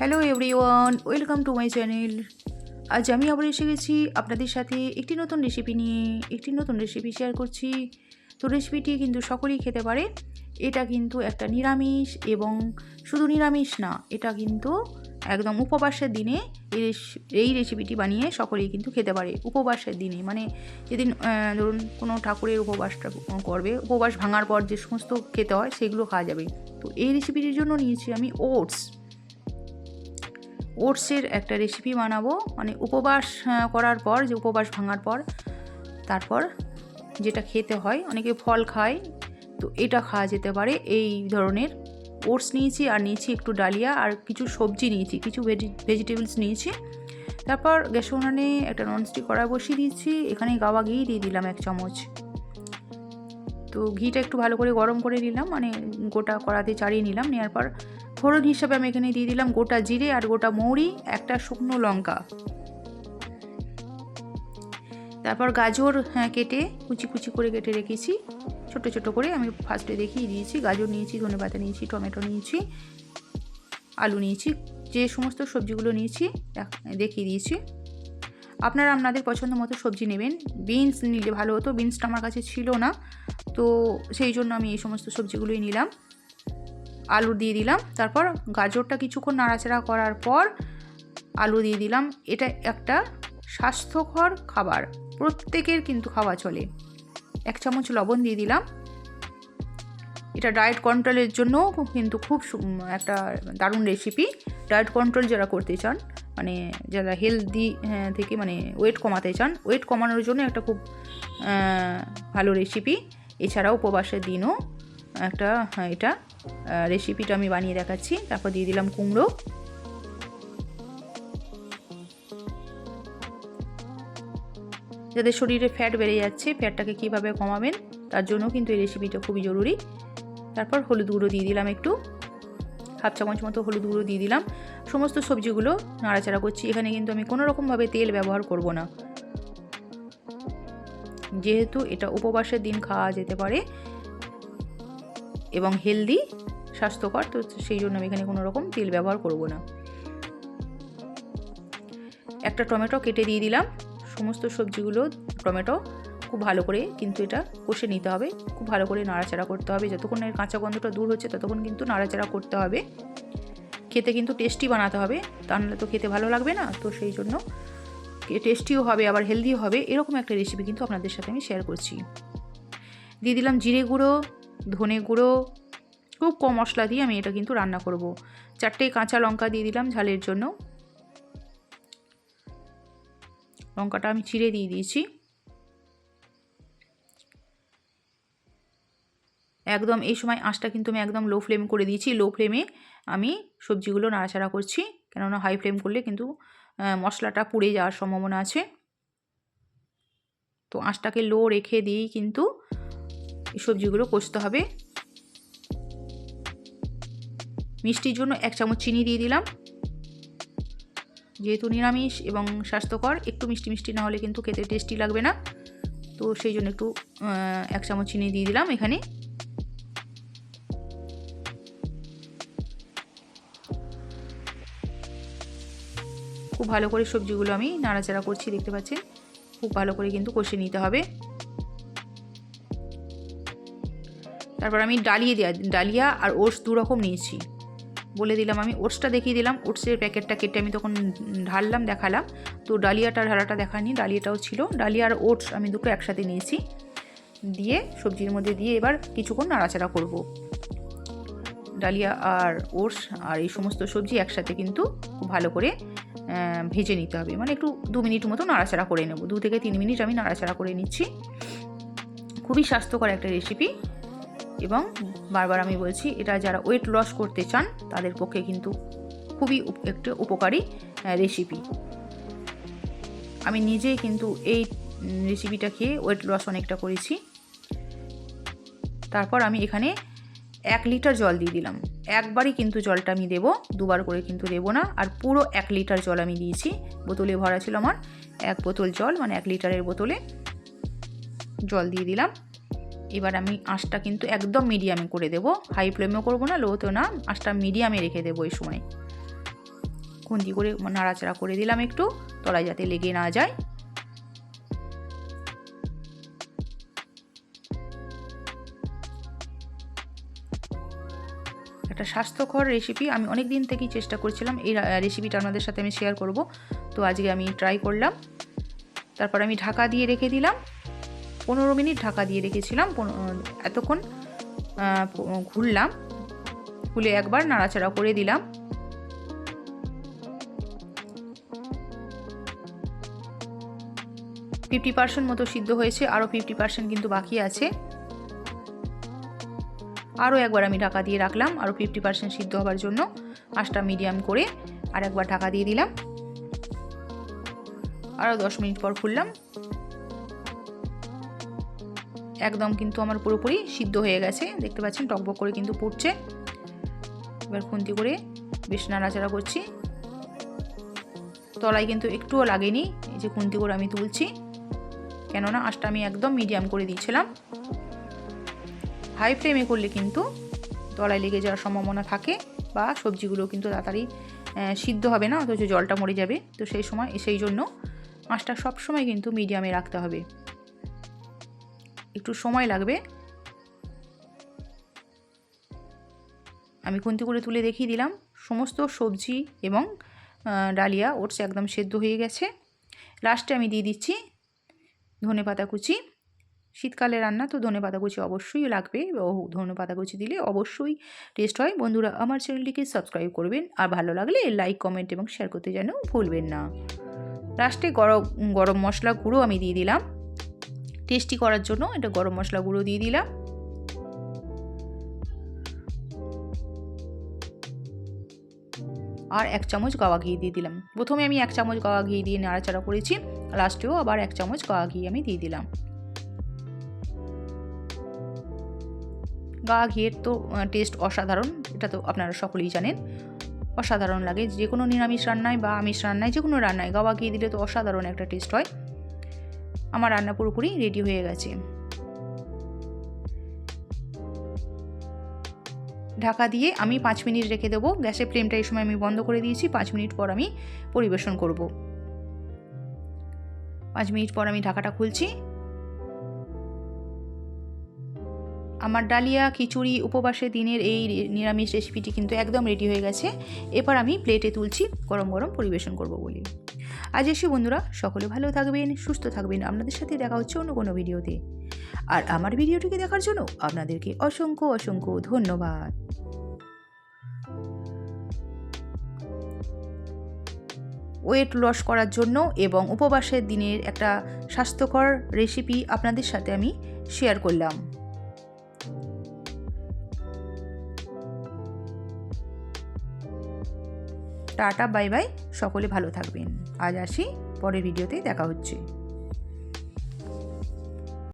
Hello everyone welcome to my channel আজ আমি আবার এসে গেছি আপনাদের সাথে একটি নতুন রেসিপি নিয়ে, একটি নতুন রেসিপি শেয়ার করছি। তো রেসিপিটি কিন্তু সকলেই খেতে পারে। এটা কিন্তু একটা নিরামিষ এবং শুধু নিরামিষ না, এটা কিন্তু একদম উপবাসের দিনে এই এই রেসিপিটি বানিয়ে সকলেই কিন্তু খেতে পারে, উপবাসের দিনে। মানে যেদিন ধরুন কোনো ঠাকুরের উপবাসটা করবে, উপবাস ভাঙার পর যে সমস্ত খেতে হয় সেগুলো খাওয়া যাবে। তো এই রেসিপিটির জন্য নিয়েছি আমি ওটস ওটসের একটা রেসিপি বানাবো। মানে উপবাস করার পর, যে উপবাস ভাঙার পর, তারপর যেটা খেতে হয়, অনেকে ফল খায়, তো এটা খাওয়া যেতে পারে। এই ধরনের ওটস নিয়েছি, আর নিয়েছি একটু ডালিয়া, আর কিছু সবজি নিয়েছি, কিছু ভেজি ভেজিটেবলস নিয়েছি। তারপর গ্যাস উনানে একটা ননস্টিক কড়া বসিয়ে দিয়েছি এখানে গাওয়া ঘি দিয়ে দিলাম এক চামচ। তো ঘিটা একটু ভালো করে গরম করে নিলাম মানে গোটা কড়াতে চাড়িয়ে নিলাম, নেওয়ার পর ফোড়ন হিসাবে আমি এখানে দিয়ে দিলাম গোটা জিরে আর গোটা মৌরি একটা শুকনো লঙ্কা। তারপর গাজর হ্যাঁ, কেটে কুচি কুচি করে কেটে রেখেছি। ছোট ছোট করে আমি ফার্স্টে দেখিয়ে দিয়েছি। গাজর নিয়েছি ধনে পাতা নিয়েছি টমেটো নিয়েছি আলু নিয়েছি যে সমস্ত সবজিগুলো নিয়েছি দেখ- দেখিয়ে দিয়েছি। আপনারা আপনাদের পছন্দ মতো সবজি নেবেন। বিনস নিলে ভালো হতো বিনসটা আমার কাছে ছিল না তো সেই জন্য আমি এই সমস্ত সবজিগুলোই নিলাম। আলু দিয়ে দিলাম। তারপর গাজরটা কিছুক্ষণ নাড়াচাড়া করার পর আলু দিয়ে দিলাম। এটা একটা স্বাস্থ্যকর খাবার। প্রত্যেকের কিন্তু খাওয়া চলে। এক চামচ লবণ দিয়ে দিলাম। এটা ডায়েট কন্ট্রোলের জন্য কিন্তু খুব একটা দারুণ রেসিপি ডায়েট কন্ট্রোল যারা করতে চান মানে যারা হেলদি থেকে মানে ওয়েট কমাতে চান ওয়েট কমানোর জন্য একটা খুব ভালো রেসিপি এছাড়াও উপবাসের দিনও একটা হ্যাঁ, এটা রেসিপিটা আমি বানিয়ে দেখাচ্ছি। তারপর দিয়ে দিলাম কুমড়ো। যাদের শরীরে ফ্যাট বেড়ে যাচ্ছে ফ্যাটটাকে কীভাবে কমাবেন তার জন্য কিন্তু এই রেসিপিটা খুবই জরুরি। তারপর হলুদ গুঁড়ো দিয়ে দিলাম একটু। হাফ চামচ মতো হলুদ গুঁড়ো দিয়ে দিলাম। সমস্ত সবজিগুলো নাড়াচাড়া করছি। এখানে কিন্তু আমি কোনো রকমভাবে তেল ব্যবহার করব না। যেহেতু এটা উপবাসের দিন খাওয়া যেতে পারে এবং হেলদি স্বাস্থ্যকর, তো সেই জন্য আমি এখানে কোনো রকম তেল ব্যবহার করব না। একটা টমেটো কেটে দিয়ে দিলাম। সমস্ত সবজিগুলো টমেটো খুব ভালো করে কিন্তু এটা কষে নিতে হবে। খুব ভালো করে নাড়াচাড়া করতে হবে। যতক্ষণ এর কাঁচা গন্ধটা দূর হচ্ছে, ততক্ষণ কিন্তু নাড়াচাড়া করতে হবে। খেতে কিন্তু টেস্টি বানাতে হবে। তা নাহলে তো খেতে ভালো লাগবে না। তো সেই জন্য টেস্টিও হবে, আবার হেলদিও হবে। এরকম একটা রেসিপি কিন্তু আপনাদের সাথে আমি শেয়ার করছি। দিয়ে দিলাম জিরে গুঁড়ো। ধনে গুঁড়ো, খুব কম মশলা দিয়ে আমি এটা কিন্তু রান্না করব। চারটে কাঁচা লঙ্কা দিয়ে দিলাম ঝালের জন্য। লঙ্কাটা আমি চিড়ে দিয়ে দিয়েছি। একদম এই সময় আঁচটা কিন্তু আমি একদম লো ফ্লেম করে দিয়েছি। লো ফ্লেমে আমি সবজিগুলো নাড়াচাড়া করছি, কেননা হাই ফ্লেম করলে কিন্তু মশলাটা পুড়ে যাওয়ার সম্ভাবনা আছে। তো আঁচটাকে লো রেখে দিয়েই কিন্তু সবজিগুলো কষতে হবে। মিষ্টির জন্য এক চামচ চিনি দিয়ে দিলাম। যেহেতু নিরামিষ এবং স্বাস্থ্যকর, একটু মিষ্টি মিষ্টি না হলে কিন্তু খেতে টেস্টি লাগবে না। তো সেই জন্য একটু এক চামচ চিনি দিয়ে দিলাম এখানে। খুব ভালো করে সবজিগুলো আমি নাড়াচাড়া করছি, দেখতে পাচ্ছেন? খুব ভালো করে কিন্তু কষে নিতে হবে। তারপর আমি ডালিয়ে দেওয়া ডালিয়া আর ওটস দু রকম নিয়েছি। বলে দিলাম আমি, ওটসটা দেখিয়ে দিলাম, ওটসের প্যাকেটটা কেটে আমি তখন ঢাললাম, দেখালাম। তো ডালিয়াটা, ঢালাটা দেখানি ডালিয়াটাও ছিল। ডালিয়া আর ওটস আমি দুটো একসাথে নিয়েছি। দিয়ে সবজির মধ্যে দিয়ে এবার কিছুক্ষণ নাড়াচাড়া করব। ডালিয়া আর ওটস আর এই সমস্ত সবজি একসাথে কিন্তু খুব ভালো করে ভেজে নিতে হবে। মানে একটু দু মিনিট মতো নাড়াচাড়া করে নেব। দু থেকে তিন মিনিট আমি নাড়াচাড়া করে নিচ্ছি। খুবই স্বাস্থ্যকর একটা রেসিপি এবং বারবার আমি বলছি, এটা যারা ওয়েট লস করতে চান, তাদের পক্ষে কিন্তু খুবই একটা উপকারী রেসিপি আমি নিজেই কিন্তু এই রেসিপিটা খেয়ে ওয়েট লস অনেকটা করেছি। তারপর আমি এখানে এক লিটার জল দিয়ে দিলাম। একবারই কিন্তু জলটা আমি দেবো, দুবার করে কিন্তু দেবো না, আর পুরো এক লিটার জল আমি দিয়েছি। বোতলে ভরা ছিল আমার, এক বোতল জল মানে এক লিটারের বোতলে জল দিয়ে দিলাম। এবার আমি আঁচটা কিন্তু একদম মিডিয়ামে করে দেবো। হাই ফ্লেমেও করব না লোতেও না। আঁচটা মিডিয়ামে রেখে দেবো এই সময়। খুন্তি করে নাড়াচাড়া করে দিলাম একটু, তলায় যাতে লেগে না যায়। একটা স্বাস্থ্যকর রেসিপি আমি অনেক দিন থেকেই চেষ্টা করছিলাম এই রেসিপিটা আপনাদের সাথে আমি শেয়ার করব। তো আজকে আমি ট্রাই করলাম। তারপর আমি ঢাকা দিয়ে রেখে দিলাম। পনেরো মিনিট ঢাকা দিয়ে রেখেছিলাম এতক্ষণ ঘুরলাম, খুলে একবার নাড়াচাড়া করে দিলাম। ফিফটি পার্সেন্ট মতো সিদ্ধ হয়েছে আরও ফিফটি পার্সেন্ট কিন্তু বাকি আছে। আরও একবার আমি ঢাকা দিয়ে রাখলাম আরও ফিফটি পার্সেন্ট সিদ্ধ হওয়ার জন্য, আঁচটা মিডিয়াম করে আর একবার ঢাকা দিয়ে দিলাম। আরও দশ মিনিট পর খুললাম। একদম কিন্তু আমার পুরোপুরি সিদ্ধ হয়ে গেছে। দেখতে পাচ্ছেন টকবক করে কিন্তু পড়ছে। এবার খুন্তি করে বেশ নাড়াচাড়া করছি। তলায় কিন্তু একটুও লাগেনি, এই যে খুন্তি করে আমি তুলছি। কেননা আঁচটা আমি একদম মিডিয়াম করে দিয়েছিলাম। হাই ফ্লেমে করলে কিন্তু তলায় লেগে যাওয়ার সম্ভাবনা থাকে বা সবজিগুলো কিন্তু তাড়াতাড়ি সিদ্ধ হবে না, অথচ জলটা মরে যাবে। তো সেই সময়, সেই জন্য আঁচটা সবসময় কিন্তু মিডিয়ামে রাখতে হবে। একটু সময় লাগবে। আমি খুন্তি করে তুলে দেখিয়ে দিলাম। সমস্ত সবজি এবং ডালিয়া ওটস একদম সেদ্ধ হয়ে গেছে। লাস্টে আমি দিয়ে দিচ্ছি ধনে পাতা কুচি। শীতকালে রান্না তো ধনে পাতা কুচি অবশ্যই লাগবে। ধনে পাতা কুচি দিলে অবশ্যই টেস্ট হয়। বন্ধুরা, আমার চ্যানেলটিকে সাবস্ক্রাইব করবেন। আর ভালো লাগলে লাইক কমেন্ট এবং শেয়ার করতে যেন ভুলবেন না। লাস্টে গরম গরম মশলা গুঁড়ো আমি দিয়ে দিলাম। টেস্টি করার জন্য এটা গরম মশলা গুঁড়ো দিয়ে দিলাম। আর এক চামচ গাওয়া ঘি দিয়ে দিলাম। প্রথমে আমি এক চামচ গাওয়া ঘি দিয়ে নাড়াচাড়া করেছি, লাস্টেও আবার এক চামচ গাওয়া ঘি আমি দিয়ে দিলাম। গা ঘিয়ের তো টেস্ট অসাধারণ, এটা তো আপনারা সকলেই জানেন। অসাধারণ লাগে, যে কোনো নিরামিষ রান্নায় বা আমিষ রান্নায়, যে কোনো রান্নায় গাওয়া ঘি দিলে তো অসাধারণ একটা টেস্ট হয়। আমার রান্না পুরোপুরি রেডি হয়ে গেছে। ঢাকা দিয়ে আমি পাঁচ মিনিট রেখে দেবো। গ্যাসের ফ্লেমটা এই সময় আমি বন্ধ করে দিয়েছি। পাঁচ মিনিট পর আমি পরিবেশন করব। পাঁচ মিনিট পর আমি ঢাকাটা খুলছি। আমার ডালিয়া, খিচুড়ি উপবাসের দিনের এই নিরামিষ রেসিপিটি কিন্তু একদম রেডি হয়ে গেছে। এবার আমি প্লেটে তুলছি। গরম গরম পরিবেশন করব বলে। আজ এসে বন্ধুরা সকলে ভালো থাকবেন, সুস্থ থাকবেন। আপনাদের সাথে দেখা হচ্ছে অন্য কোনো ভিডিওতে। আর আমার ভিডিওটিকে দেখার জন্য আপনাদেরকে অসংখ্য অসংখ্য ধন্যবাদ। ওয়েট লস করার জন্য এবং উপবাসের দিনের একটা স্বাস্থ্যকর রেসিপি আপনাদের সাথে আমি শেয়ার করলাম। Tata bye bye. সকলে ভালো থাকবেন। আজ আসি পরের ভিডিওতেই দেখা হচ্ছে।